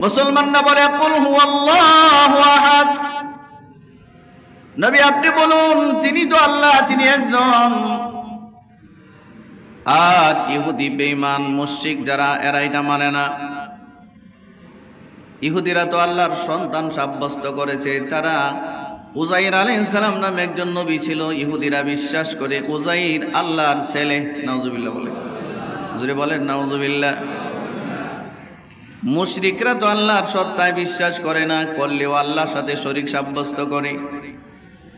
মুসলমানরা বলে নবী আপনি বলুন, তিনি তো আল্লাহ, তিনি একজন। আর ইহুদি বেঈমান, মুশরিক যারা, এরা এটা মানে না। ইহুদিরা তো আল্লাহর সন্তান সাব্যস্ত করেছে। তারা উজাইর আলাইহিস সালাম নামে একজন নবী ছিল, ইহুদিরা বিশ্বাস করে উজাইর আল্লাহর ছেলে, নাউজুবিল্লাহ বলে। জুড়ে বলেন, নাউজুবিল্লাহ। মুশরিকরা তো আল্লাহর সত্তায় বিশ্বাস করে না, করলেও আল্লাহর সাথে শরিক সাব্যস্ত করে।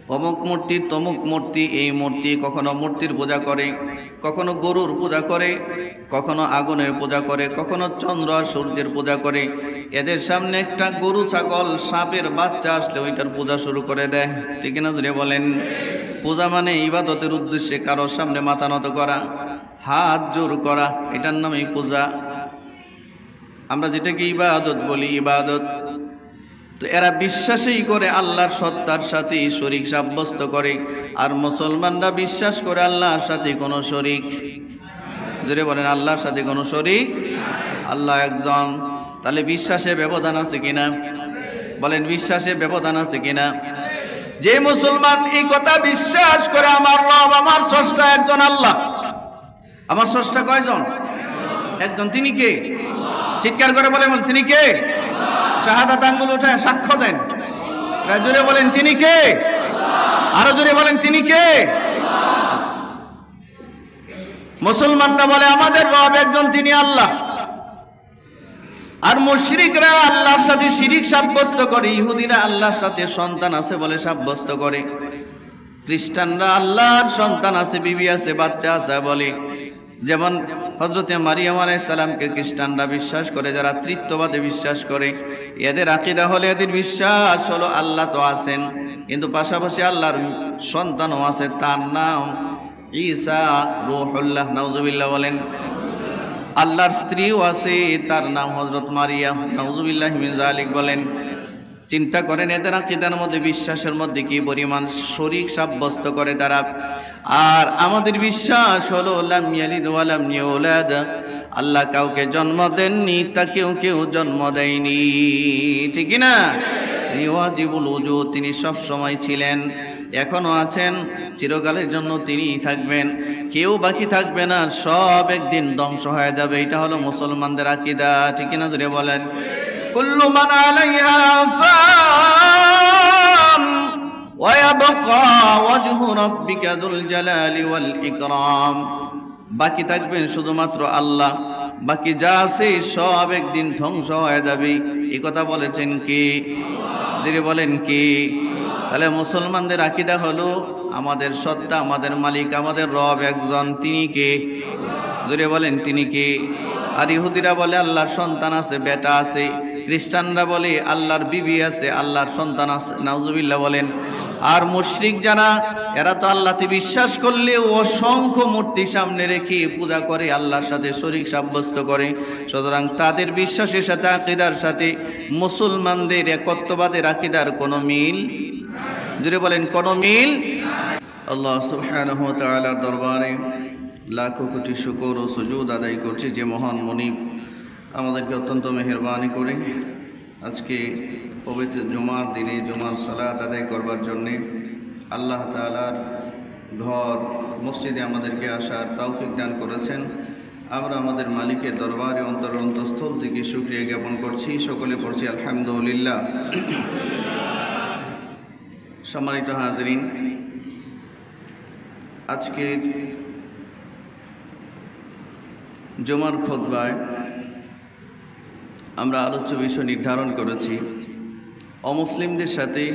অমুক মূর্তি, তমুক মূর্তি, এই মূর্তি কখনো মূর্তির পূজা করে, কখনো গরুর পূজা করে, কখনো আগুনের পূজা করে, কখনো চন্দ্র আর সূর্যের পূজা করে। এদের সামনে একটা গরু, ছাগল, সাপের বাচ্চা আসলে ওইটার পূজা শুরু করে দেয়। ঠিক না যদি বলেন? পূজা মানে ইবাদতের উদ্দেশ্যে কারোর সামনে মাথা নত করা, হাত জোর করা, এটার নামই পূজা। আমরা যেটাকে ইবাদত বলি ইবাদত। তো এরা বিশ্বাসই করে আল্লাহর সত্তার সাথে শরিক সাব্যস্ত করে, আর মুসলমানরা বিশ্বাস করে আল্লাহর সাথে কোনো শরিক। যদি বলেন, আল্লাহর সাথে কোনো শরিক? আল্লাহ একজন। তাহলে বিশ্বাসে ব্যবধান আছে কিনা? বলেন, বিশ্বাসে ব্যবধান আছে কিনা? যে মুসলমান এই কথা বিশ্বাস করে, আমার রব, আমার স্রষ্টা একজন আল্লাহ। আমার স্রষ্টা কয়জন? একজন। তিনি কে? চিৎকার করে বলে বল তিনি কে? শাহাদাত আঙ্গুল উঠে সাক্ষ্য দেন। জোরে বলেন, তিনি কে? আরও জোরে বলেন, তিনি কে? মুসলমানরা বলে, আমাদের রব একজন, তিনি আল্লাহ। আর মুশরিকরা আল্লাহর সাথে শিরিক সাব্যস্ত করে, ইহুদিরা আল্লাহর সাথে সন্তান আছে বলে সাব্যস্ত করে। খ্রিস্টানরা আল্লাহর সন্তান আছে, বিবি আছে, বাচ্চা আছে বলে। যেমন হজরতে মারিয়াম আলাইসাল্লামকে খ্রিস্টানরা বিশ্বাস করে, যারা তৃত্ববাদে বিশ্বাস করে। এদের আকিদা হলে, এদের বিশ্বাস হলো আল্লাহ তো আছেন, কিন্তু পাশাপাশি আল্লাহর সন্তানও আছে, তার নাম ঈসা রুহুল্লাহ। নাউজুবিল্লাহ বলেন, আল্লাহর স্ত্রীও আছে, তার নাম হজরত মারিয়াম। নাউজুবিল্লাহ মিন জালিক বলেন চিন্তা করেন, এদের আকিদার মধ্যে, বিশ্বাসের মধ্যে কি পরিমাণ শরিক সাব্যস্ত করে তারা? আর আমাদের বিশ্বাস হলো আল্লাহ কাউকে জন্ম দেননি তা কেউ কেউ জন্ম দেয়নি। ঠিক না ওয়াজিবুল উজু তিনি সব সময় ছিলেন, এখনও আছেন, চিরকালের জন্য তিনিই থাকবেন। কেউ বাকি থাকবে না, সব একদিন ধ্বংস হয়ে যাবে, এটা হলো মুসলমানদের আকিদা, ঠিক না ধরে বলেন? কুল্লু মান আলাইহা ফান ওয়াবকা ওয়াজহু রাব্বিকা যুল ইকরাম বাকি থাকবেন শুধুমাত্র আল্লাহ, বাকি যা আছে সব একদিন ধ্বংস হয়ে যাবে। এ কথা বলেছেন কি? যিনি বলেন কি? তাহলে মুসলমানদের আকিদা হলো, আমাদের সত্তা, আমাদের মালিক, আমাদের রব একজন, তিনি কে? জুড়ে বলেন, তিনি কে? আর ইহুদিরা বলে, আল্লাহর সন্তান আছে, বেটা আছে। খ্রিস্টানরা বলে, আল্লাহর বিবি আছে, আল্লাহর সন্তান আছে। নাউজুবিল্লাহ বলেন, আর মুশরিক যারা, এরা তো আল্লাহতে বিশ্বাস করলে অসংখ্য মূর্তি সামনে রেখে পূজা করে, আল্লাহর সাথে শরিক সাব্যস্ত করে। সুতরাং তাদের বিশ্বাসের সাথে, আকিদার সাথে মুসলমানদের একত্ববাদের আকিদার কোনো মিল যদি বলেন, কোনো মিল আল্লাহ সুবহানাহু দরবারে লাখো কোটি শুকর ও সুজুদ আদায় করছি যে মহান মনিব। আমাদেরকে অত্যন্ত মেহরবানি করে আজকে পবিত্র জুমার দিনে, জুমার সালাত আদায় করবার জন্যে আল্লাহ তালার ঘর, মসজিদে আমাদেরকে আসার তৌফিক দান করেছেন। আমরা আমাদের মালিকের দরবারে অন্তর অন্তঃস্থল থেকে সুক্রিয়া জ্ঞাপন করছি। সকলে পড়ছি আলহামদুলিল্লাহ। সম্মানিত হাজরিন, আজকের জমার খোদবায় আমরা আলোচ্য বিষয় নির্ধারণ করেছি। অমুসলিমদের সাথে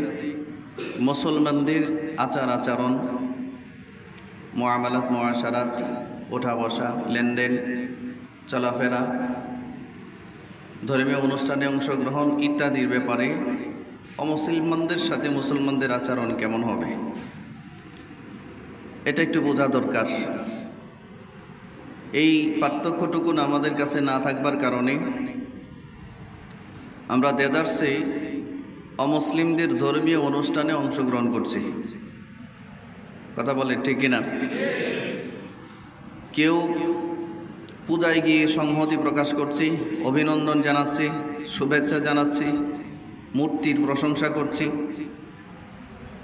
মুসলমানদের আচার আচরণ মোয়ামালাত মোয়াশারাত ওঠা বসা লেনদেন, চলাফেরা, ধর্মীয় অনুষ্ঠানে অংশগ্রহণ ইত্যাদির ব্যাপারে অমুসলমানদের সাথে মুসলমানদের আচরণ কেমন হবে? এটা একটু বোঝা দরকার। এই পার্থক্যটুকুন আমাদের কাছে না থাকবার কারণে আমরা দেদার্সে অমুসলিমদের ধর্মীয় অনুষ্ঠানে অংশগ্রহণ করছি। কথা বলে ঠিক কিনা? কেউ পূজায় গিয়ে সংহতি প্রকাশ করছি, অভিনন্দন জানাচ্ছি, শুভেচ্ছা জানাচ্ছি, মূর্তির প্রশংসা করছি,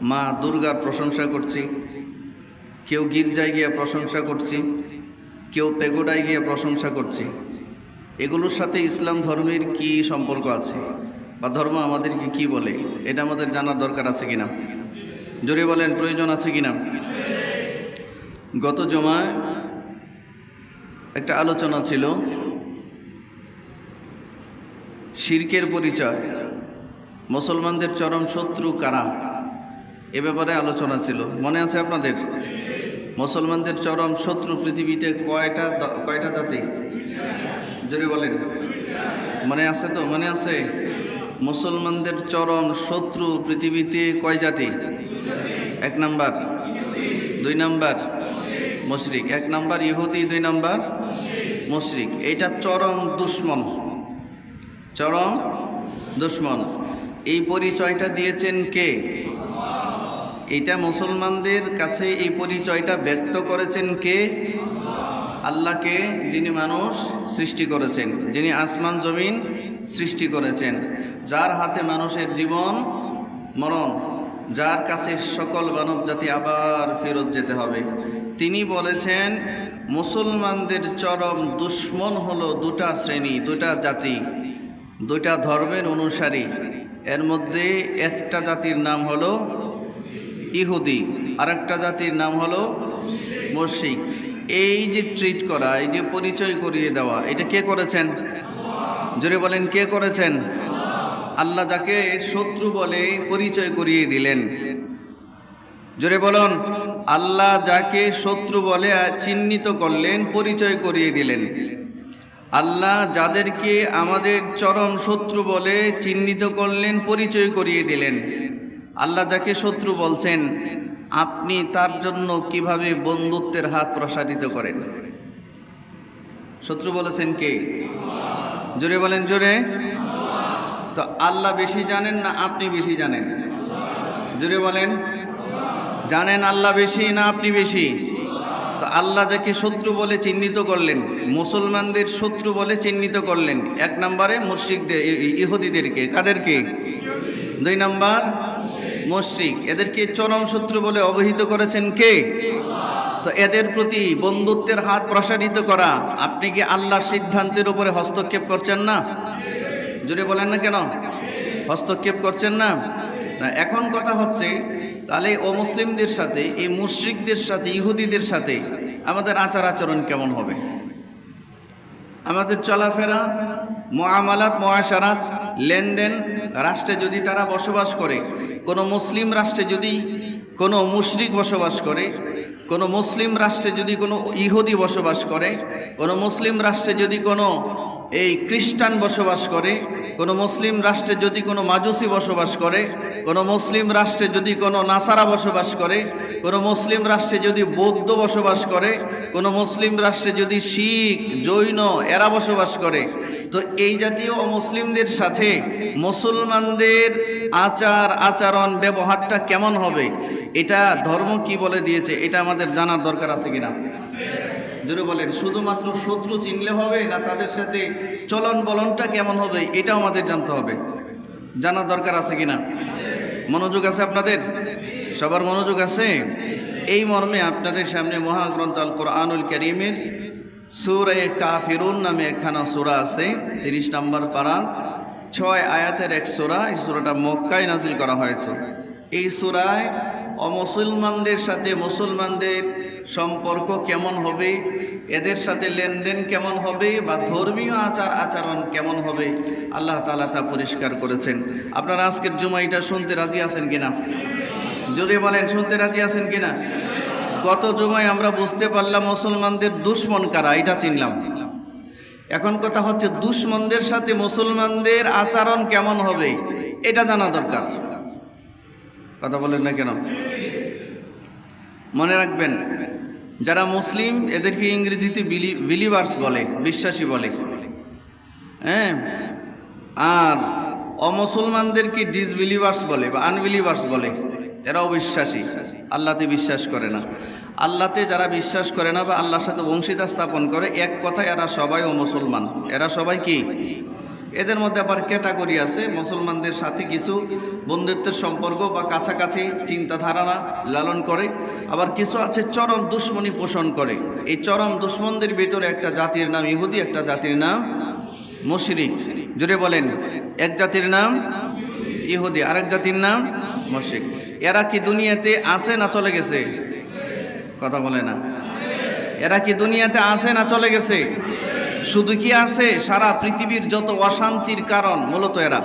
মা দুর্গার প্রশংসা করছি, কেউ গির্জায় গিয়ে প্রশংসা করছি, কেউ পেগোডায় গিয়ে প্রশংসা করছি। এগুলোর সাথে ইসলাম ধর্মের কি সম্পর্ক আছে? বা ধর্ম আমাদেরকে কি বলে? এটা আমাদের জানার দরকার আছে কিনা? জোরে বলেন, প্রয়োজন আছে কিনা? গত জমায় একটা আলোচনা ছিল, শির্কের পরিচয়, মুসলমানদের চরম শত্রু কারা? এ ব্যাপারে আলোচনা ছিল। মনে আছে আপনাদের? মুসলমানদের চরম শত্রু পৃথিবীতে কয়টা কয়টা জাতি? জোরে বলেন। মনে আছে তো? মনে আছে? মুসলমানদের চরম শত্রু পৃথিবীতে কয় জাতি? এক নাম্বার। দুই নাম্বার। মুশরিক। এক নাম্বার ইহুদি, দুই নাম্বার মুশরিক। এইটা চরম দুশ্মন। চরম দুশ্মন। এই পরিচয়টা দিয়েছেন কে? এটা মুসলমানদের কাছে এই পরিচয়টা ব্যক্ত করেছেন কে? আল্লাহকে যিনি মানুষ সৃষ্টি করেছেন, যিনি আসমান, জমিন সৃষ্টি করেছেন, যার হাতে মানুষের জীবন মরণ, যার কাছে সকল মানব জাতি আবার ফেরত যেতে হবে। তিনি বলেছেন, মুসলমানদের চরম দুশ্মন হলো দুটা শ্রেণি, দুটা জাতি দুইটা ধর্মের অনুসারী। এর মধ্যে একটা জাতির নাম হলো ইহুদি, আরেকটা জাতির নাম হলো মুশরিক। এই যে ট্রিট করা, এই যে পরিচয় করিয়ে দেওয়া, এটা কে করেছেন? জোরে বলেন, কে করেছেন? আল্লাহ যাকে শত্রু বলে পরিচয় করিয়ে দিলেন। জোরে বলুন, আল্লাহ যাকে শত্রু বলে চিহ্নিত করলেন, পরিচয় করিয়ে দিলেন। আল্লাহ যাদেরকে আমাদের চরম শত্রু বলে চিহ্নিত করলেন, পরিচয় করিয়ে দিলেন। আল্লাহ যাকে শত্রু বলছেন আপনি তার জন্য কীভাবে বন্ধুত্বের হাত প্রসারিত করেন? শত্রু বলেছেন কে? জোরে বলেন, জোরে। তো আল্লাহ বেশি জানেন না আপনি বেশি জানেন? জোরে বলেন। জানেন আল্লাহ বেশি না আপনি বেশি? তো আল্লাহ যাকে শত্রু বলে চিহ্নিত করলেন, মুসলমানদের শত্রু বলে চিহ্নিত করলেন, এক নম্বরে মুশ্রিকদের ইহুদিদেরকে, কাদেরকে? দুই নাম্বার মুশরিক, এদেরকে চরম শত্রু বলে অবহিত করেছেন কে? তো এদের প্রতি বন্ধুত্বের হাত প্রসারিত করা, আপনি কি আল্লাহর সিদ্ধান্তের উপরে হস্তক্ষেপ করছেন না? জোরে বলেন না কেন? হস্তক্ষেপ করছেন না? এখন কথা হচ্ছে, তাহলে অমুসলিমদের সাথে, এই মুশরিকদের সাথে, ইহুদিদের সাথে আমাদের আচার আচরণ কেমন হবে? আমাদের চলাফেরা মোয়ামালাত মোয়াশারাত লেনদেন রাষ্ট্রে যদি তারা বসবাস করে, কোনো মুসলিম রাষ্ট্রে যদি কোনো মুশরিক বসবাস করে, কোনো মুসলিম রাষ্ট্রে যদি কোনো ইহুদি বসবাস করে, কোনো মুসলিম রাষ্ট্রে যদি কোনো এই খ্রিস্টান বসবাস করে, কোনো মুসলিম রাষ্ট্রে যদি কোনো মাজুসি বসবাস করে, কোনো মুসলিম রাষ্ট্রে যদি কোনো নাসারা বসবাস করে, কোনো মুসলিম রাষ্ট্রে যদি বৌদ্ধ বসবাস করে, কোনো মুসলিম রাষ্ট্রে যদি শিখ, জৈন, এরা বসবাস করে, তো এই জাতীয় অমুসলিমদের সাথে মুসলমানদের আচার, আচরণ, ব্যবহারটা কেমন হবে? এটা ধর্ম কি বলে দিয়েছে? এটা আমাদের জানার দরকার আছে কিনা? জোরে বলেন, শুধুমাত্র শত্রু চিনলে হবে না তাদের সাথে চলন বলনটা কেমন হবে, এটাও আমাদের জানতে হবে। জানার দরকার আছে কিনা? মনোযোগ আছে আপনাদের? সবার মনোযোগ আছে? এই মর্মে আপনাদের সামনে মহাগ্রন্থ আল কোরআনুল করিমের সুরে কাফিরুন নামে একখানা সুরা আছে, তিরিশ নম্বর পারা, ছয় আয়াতের এক সুরা, এই সুরাটা মক্কায় নাজিল করা হয়েছে। এই সুরায় অমুসলমানদের সাথে মুসলমানদের সম্পর্ক কেমন হবে? এদের সাথে লেনদেন কেমন হবে বা ধর্মীয় আচার আচরণ কেমন হবে? আল্লাহ তালা তা পরিষ্কার করেছেন। আপনারা আজকের জমা এটা শুনতে রাজি আছেন কিনা? যদি বলেন, শুনতে রাজি আছেন কিনা? গত জমায় আমরা বুঝতে পারলাম মুসলমানদের দুশ্মন কারা, এটা চিনলাম। এখন কথা হচ্ছে দুশ্মনদের সাথে মুসলমানদের আচরণ কেমন হবে, এটা জানা দরকার। কথা বলেন না কেন? মনে রাখবেন যারা মুসলিম, এদেরকে ইংরেজিতে বিলি বিলিভার্স বলে, বিশ্বাসী বলে। হ্যাঁ? আর অমুসলমানদেরকে ডিসবিলিভার্স বলে বা আনবিলিভার্স বলে এরা অবিশ্বাসী আল্লাহতে বিশ্বাস করে না। আল্লাহতে যারা বিশ্বাস করে না বা আল্লাহর সাথে বংশিতা স্থাপন করে, এক কথায় এরা সবাই মুসলমান। এরা সবাই কি? এদের মধ্যে আবার ক্যাটাগরি আছে, মুসলমানদের সাথে কিছু বন্ধুত্বের সম্পর্ক বা কাছাকাছি চিন্তাধারা লালন করে, আবার কিছু আছে চরম দুশ্মনী পোষণ করে। এই চরম দুশ্মনদের ভিতরে একটা জাতির নাম ইহুদি, একটা জাতির নাম মুশরিক। জুড়ে বলেন, এক জাতির নাম ইহুদি, আরেক জাতির নাম মুশরিক। এরা কি দুনিয়াতে আছে না চলে গেছে? কথা বলে না। এরা কি দুনিয়াতে আছে না চলে গেছে? শুধু কি আছে? সারা পৃথিবীর যত অশান্তির কারণ, মূলত এরা।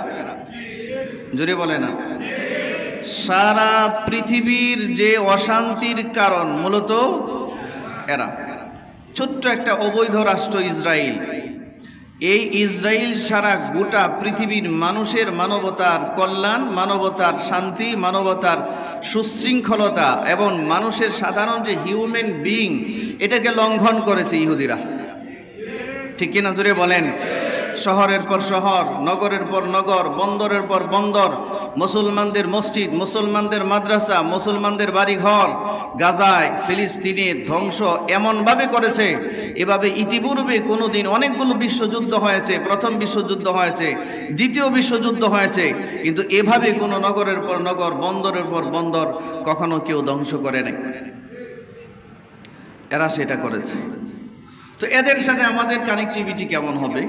জোরে বলে না সারা পৃথিবীর যে অশান্তির কারণ, মূলত এরা। ছোট্ট একটা অবৈধ রাষ্ট্র ইসরায়েল এই ইসরায়েল সারা গোটা পৃথিবীর মানুষের মানবতার কল্যাণ, মানবতার শান্তি, মানবতার সুশৃঙ্খলতা এবং মানুষের সাধারণ যে হিউম্যান বিং এটাকে লঙ্ঘন করেছে ইহুদিরা। ঠিক কিনা জুড়ে বলেন। শহরের পর শহর, নগরের পর নগর, বন্দরের পর বন্দর, মুসলমানদের মসজিদ, মুসলমানদের মাদ্রাসা, মুসলমানদের বাড়িঘর, গাজায় ফিলিস্তিনে ধ্বংস এমনভাবে করেছে। এভাবে ইতিপূর্বে কোনোদিন অনেকগুলো বিশ্বযুদ্ধ হয়েছে। প্রথম বিশ্বযুদ্ধ হয়েছে, দ্বিতীয় বিশ্বযুদ্ধ হয়েছে। কিন্তু এভাবে কোনো নগরের পর নগর, বন্দরের পর বন্দর কখনো কেউ ধ্বংস করে নাই। এরা সেটা করেছে। তো এদের সাথে আমাদের কানেক্টিভিটি কেমন হবে?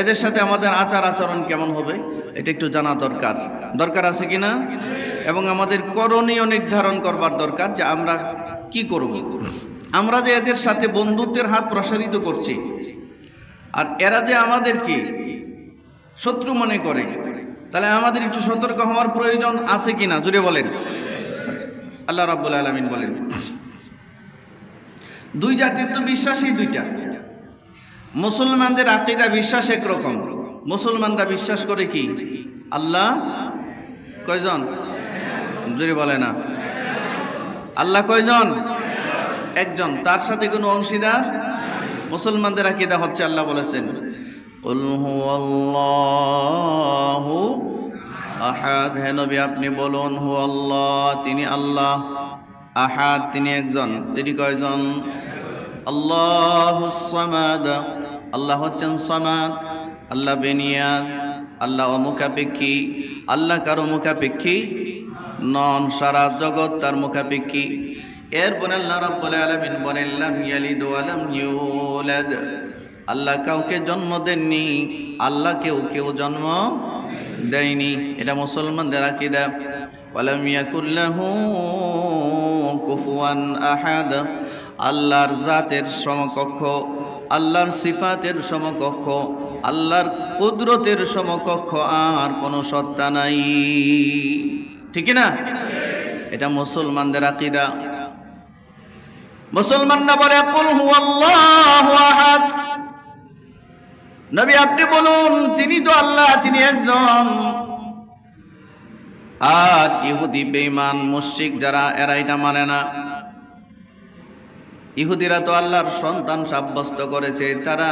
এদের সাথে আমাদের আচার আচরণ কেমন হবে? এটা একটু জানা দরকার। দরকার আছে কি না এবং আমাদের করণীয় নির্ধারণ করবার দরকার যে আমরা কি করব। আমরা যে এদের সাথে বন্ধুত্বের হাত প্রসারিত করছি, আর এরা যে আমাদের কি শত্রু মনে করে, তাহলে আমাদের একটু সতর্ক হওয়ার প্রয়োজন আছে কি না জুড়ে বলেন আল্লাহ রাব্বুল আলামিন বলেন। দুই জাতির তো বিশ্বাসই দুইটা। মুসলমানদের আকিদা বিশ্বাস একরকম। মুসলমানরা বিশ্বাস করে কি? আল্লাহ কয়জন? জোরে বলে না। আল্লাহ কয়জন? একজন। তার সাথে কোনো অংশীদার? মুসলমানদের আকিদা হচ্ছে আল্লাহ বলেছেন। আহাদ। হে নবী, আপনি বলুন হু আল্লাহ তিনি আল্লাহ। আহাদ, তিনি একজন। তিনি কয়জন? আল্লাহ সামাদ, আল্লাহ হচ্ছেন সামাদ, আল্লাহ বেনিয়াজ, আল্লাহ অমুখাপেক্ষী, আল্লাহ কারও মুখাপেক্ষী নন, সারা জগৎ তার মুখাপেক্ষী। এরপর আল্লাহ রাব্বুল আলামিন বলেন, লাম ইয়ালিদ ওয়া লাম ইউলাদ। আল্লাহ কাউকে জন্ম দেননি, আল্লাহ কেউ কেউ জন্ম দেয়নি। এটা মুসলমানদের আকীদা। ওয়ালাম ইয়াকুল্লাহু কুফুয়ান আহাদ। আল্লাহর জাতের সমকক্ষ, আল্লাহর সিফাতের সমকক্ষ, আল্লাহর কুদরতের সমকক্ষ আর কোনো সত্তা নাই। ঠিক না এটা মুসলমানদের আকিদা। মুসলমানরা বলে নবী, আপনি বলুন, তিনি তো আল্লাহ, তিনি একজন। আর ইহুদি, বেঈমান, মুশরিক যারা, এরা এটা মানে না। ইহুদিরা তো আল্লাহর সন্তান সাব্যস্ত করেছে। তারা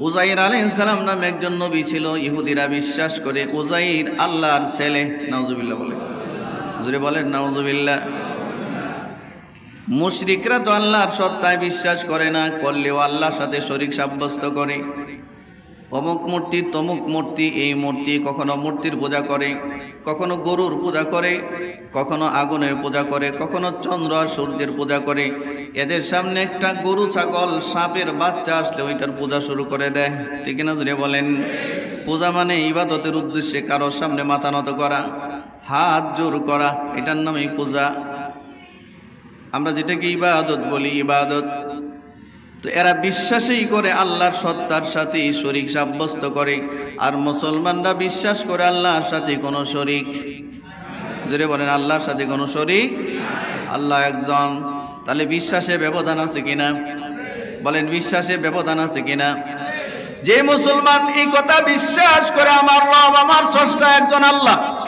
উজাইর সালাম নামে একজন নবী ছিল, ইহুদিরা বিশ্বাস করে উজাইর আল্লাহর ছেলে। নাউজুবিল্লাহ বলে। জুড়ে বলেন, নাউজুবিল্লাহ। মুশরিকরা তো আল্লাহর সত্তায় বিশ্বাস করে না, করলেও আল্লাহর সাথে শরিক সাব্যস্ত করে। অমুক মূর্তি, তমুক মূর্তি, এই মূর্তি কখনো মূর্তির পূজা করে, কখনো গরুর পূজা করে, কখনো আগুনের পূজা করে, কখনো চন্দ্র আর সূর্যের পূজা করে। এদের সামনে একটা গরু, ছাগল, সাপের বাচ্চা আসলে ওইটার পূজা শুরু করে দেয়। ঠিক না যদি বলেন? পূজা মানে ইবাদতের উদ্দেশ্যে কারোর সামনে মাথা নত করা, হাত জোর করা, এটার নামই পূজা। আমরা যেটাকে ইবাদত বলি, ইবাদত। তো এরা বিশ্বাসই করে আল্লাহর সত্তার সাথে শরিক সাব্যস্ত করে, আর মুসলমানরা বিশ্বাস করে আল্লাহর সাথে কোনো শরিক। যদি বলেন, আল্লাহর সাথে কোনো শরিক আল্লাহ একজন। তাহলে বিশ্বাসে ব্যবধান আছে কিনা? বলেন, বিশ্বাসে ব্যবধান আছে কিনা? যে মুসলমান এই কথা বিশ্বাস করে, আমার রব, আমার স্রষ্টা একজন আল্লাহ।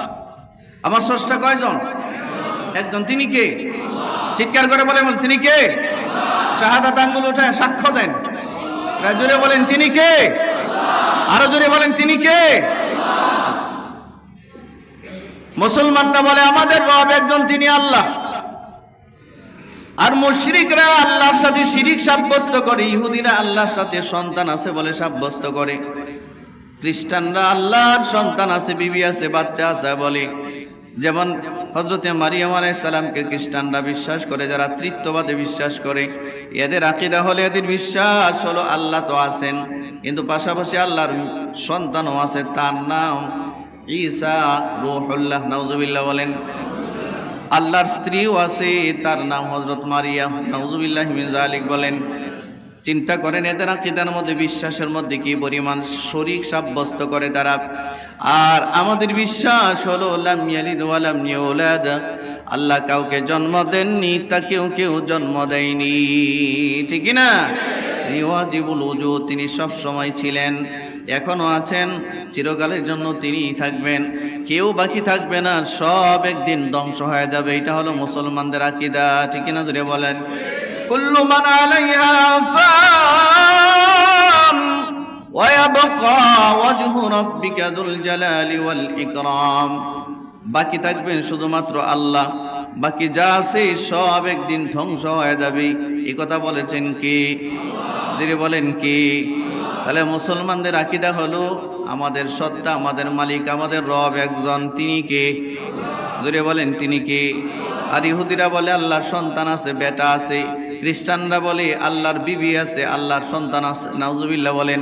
আমার স্রষ্টা কয়জন? একজন। তিনি কে? চিৎকার করে বলে তিনি কে? শাহাদাত আঙ্গুল উঠে সাক্ষ্য দেন। জোরে বলেন, তিনি কে? আরও জোরে বলেন, তিনি কে? মুসলমানরা বলে, আমাদের রব একজন, তিনি আল্লাহ। আর মুশরিকরা আল্লাহর সাথে শিরিক সাব্যস্ত করে, ইহুদিরা আল্লাহর সাথে সন্তান আছে বলে সাব্যস্ত করে। খ্রিস্টানরা আল্লাহর সন্তান আছে, বিবি আছে, বাচ্চা আছে বলে। যেমন হজরতে মারিয়াম আলাইসাল্লামকে খ্রিস্টানরা বিশ্বাস করে, যারা তৃত্ববাদে বিশ্বাস করে, এদের আকিদা হলে এদের বিশ্বাস হলো আল্লাহ তো আছেন, কিন্তু পাশাপাশি আল্লাহর সন্তানও আছে, তার নাম ঈসা রুহুল্লাহ, নাউজুবিল্লাহ বলেন। আল্লাহর স্ত্রীও আছে, তার নাম হজরত মারিয়া নওজুবিল্লাহ মিজালিক বলেন। চিন্তা করেন, এদের আকিদার মধ্যে, বিশ্বাসের মধ্যে কি পরিমাণ শরিক সাব্যস্ত করে তারা? আর আমাদের বিশ্বাস হলো আল্লাহ কাউকে জন্ম দেননি, তাকেও কেউ কেউ জন্ম দেয়নি। ঠিক কি না ওয়াজিবুল উজু তিনি সব সময় ছিলেন, এখনও আছেন, চিরকালের জন্য তিনিই থাকবেন। কেউ বাকি থাকবে না, সব একদিন ধ্বংস হয়ে যাবে, এটা হলো মুসলমানদের আকিদা, ঠিক না ধরে বলেন? কুল্লু মান আলাইহা ফান ওয়াবকা ওয়াজহু রাব্বিকা যুল জালালি ওয়াল বাকি থাকবেন শুধুমাত্র আল্লাহ, বাকি যা আছে সব একদিন ধ্বংস হয়ে যাবে। এ কথা বলেছেন কি? যিনি বলেন কি? তাহলে মুসলমানদের আকিদা হলো, আমাদের সত্তা, আমাদের মালিক, আমাদের রব একজন, তিনি কে? জোরে বলেন, তিনি কে? আর ইহুদিরা বলে, আল্লাহর সন্তান আছে, বেটা আছে। খ্রিস্টানরা বলে, আল্লাহর বিবি আছে, আল্লাহর সন্তান আছে। নাউজুবিল্লাহ বলেন,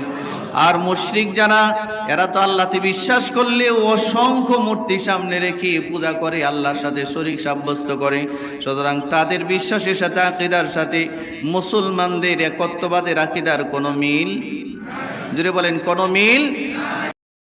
আর মুশরিক যারা, এরা তো আল্লাহতে বিশ্বাস করলে অসংখ্য মূর্তি সামনে রেখে পূজা করে, আল্লাহর সাথে শরিক সাব্যস্ত করে। সুতরাং তাদের বিশ্বাসের সাথে, আকিদার সাথে মুসলমানদের একত্ববাদের আকিদার কোনো মিল? জুড়ে বলেন, কোনো মিল?